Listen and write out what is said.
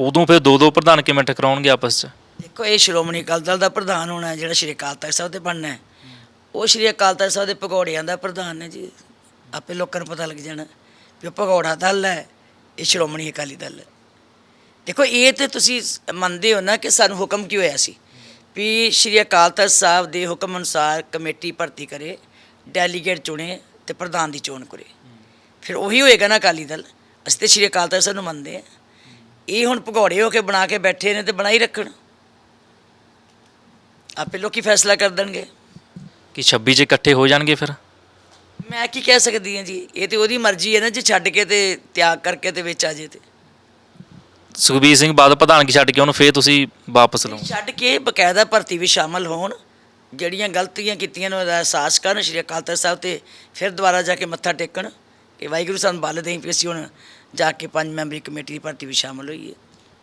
ਉਦੋਂ ਫਿਰ ਦੋ ਦੋ ਪ੍ਰਧਾਨ ਕਿਵੇਂ ਟਕਰਾਉਣਗੇ ਆਪਸ 'ਚ? ਦੇਖੋ, ਇਹ ਸ਼੍ਰੋਮਣੀ ਅਕਾਲੀ ਦਲ ਦਾ ਪ੍ਰਧਾਨ ਹੋਣਾ ਹੈ, ਜਿਹੜਾ ਸ਼੍ਰੀ ਅਕਾਲ ਤਖਤ ਸਾਹਿਬ ਤੇ ਬਣਨਾ ਹੈ। ਉਹ ਸ਼੍ਰੀ ਅਕਾਲ ਤਖਤ ਸਾਹਿਬ ਦੇ ਭਗੌੜਿਆਂ ਦਾ ਪ੍ਰਧਾਨ ਹੈ ਜੀ। ਆਪੇ ਲੋਕਾਂ ਨੂੰ ਪਤਾ ਲੱਗ ਜਾਣਾ ਵੀ ਉਹ ਭਗੌੜਾ ਦਲ ਹੈ, ਇਹ ਸ਼੍ਰੋਮਣੀ ਅਕਾਲੀ ਦਲ ਹੈ। ਦੇਖੋ, ਇਹ ਤੇ ਤੁਸੀਂ ਸ- ਮੰਨਦੇ ਹੋ ਨਾ ਕਿ ਸਾਨੂੰ ਹੁਕਮ ਕੀ ਹੋਇਆ ਸੀ? ਵੀ ਸ਼੍ਰੀ ਅਕਾਲ ਤਖਤ ਸਾਹਿਬ ਦੇ ਹੁਕਮ ਅਨੁਸਾਰ ਕਮੇਟੀ ਭਰਤੀ ਕਰੇ, ਡੈਲੀਗੇਟ ਚੁਣੇ ਤੇ ਪ੍ਰਧਾਨ ਦੀ ਚੋਣ ਕਰੇ। ਫਿਰ ਉਹੀ ਹੋਏਗਾ ਨਾ ਅਕਾਲੀ ਦਲ? ਅਸੀਂ ਤੇ ਸ਼੍ਰੀ ਅਕਾਲ ਤਖਤ ਸਾਹਿਬ ਨੂੰ ਮੰਨਦੇ ਹਾਂ। ਇਹ ਹੁਣ ਭਗੌੜੇ ਹੋ ਕੇ ਬਣਾ ਕੇ ਬੈਠੇ ਨੇ ਤੇ ਬਣਾਈ ਰੱਖਣ। ਆਪੇ ਲੋਕੀ ਫੈਸਲਾ ਕਰ ਦੇਣਗੇ। ਕਿ 26 'ਚ ਇਕੱਠੇ ਹੋ ਜਾਣਗੇ ਫਿਰ? ਮੈਂ ਕੀ ਕਹਿ ਸਕਦੀ ਹਾਂ ਜੀ? ਇਹ ਤੇ ਉਹਦੀ ਮਰਜ਼ੀ ਹੈ ਨਾ ਜੇ ਛੱਡ ਕੇ ਤੇ ਤਿਆਗ ਕਰਕੇ ਤੇ ਵਿੱਚ ਆ ਜੇ ਤੇ। ਸੁਖਬੀਰ ਸਿੰਘ ਬਾਦਲ ਪ੍ਰਧਾਨਗੀ ਛੱਡ ਕੇ ਉਹਨੂੰ ਫੇਰ ਤੁਸੀਂ ਵਾਪਸ ਲਓ ਛੱਡ ਕੇ ਬਕਾਇਦਾ ਭਰਤੀ ਵਿੱਚ ਸ਼ਾਮਲ ਹੋਣ। ਜਿਹੜੀਆਂ ਗਲਤੀਆਂ ਕੀਤੀਆਂ ਨੇ ਉਹਦਾ ਅਹਿਸਾਸ ਕਰਨ ਸ਼੍ਰੀ ਅਕਾਲ ਤਖਤ ਸਾਹਿਬ ਤੇ ਫਿਰ ਦੁਬਾਰਾ ਜਾ ਕੇ ਮੱਥਾ ਟੇਕਣ। ਕਿ ਵਾਹਿਗੁਰੂ ਸਾਨੂੰ ਬਲ ਦੇਈ ਵੀ ਅਸੀਂ ਹੁਣ ਜਾ ਕੇ ਪੰਜ ਮੈਂਬਰੀ ਕਮੇਟੀ ਦੀ ਭਰਤੀ ਵਿੱਚ ਸ਼ਾਮਲ ਹੈ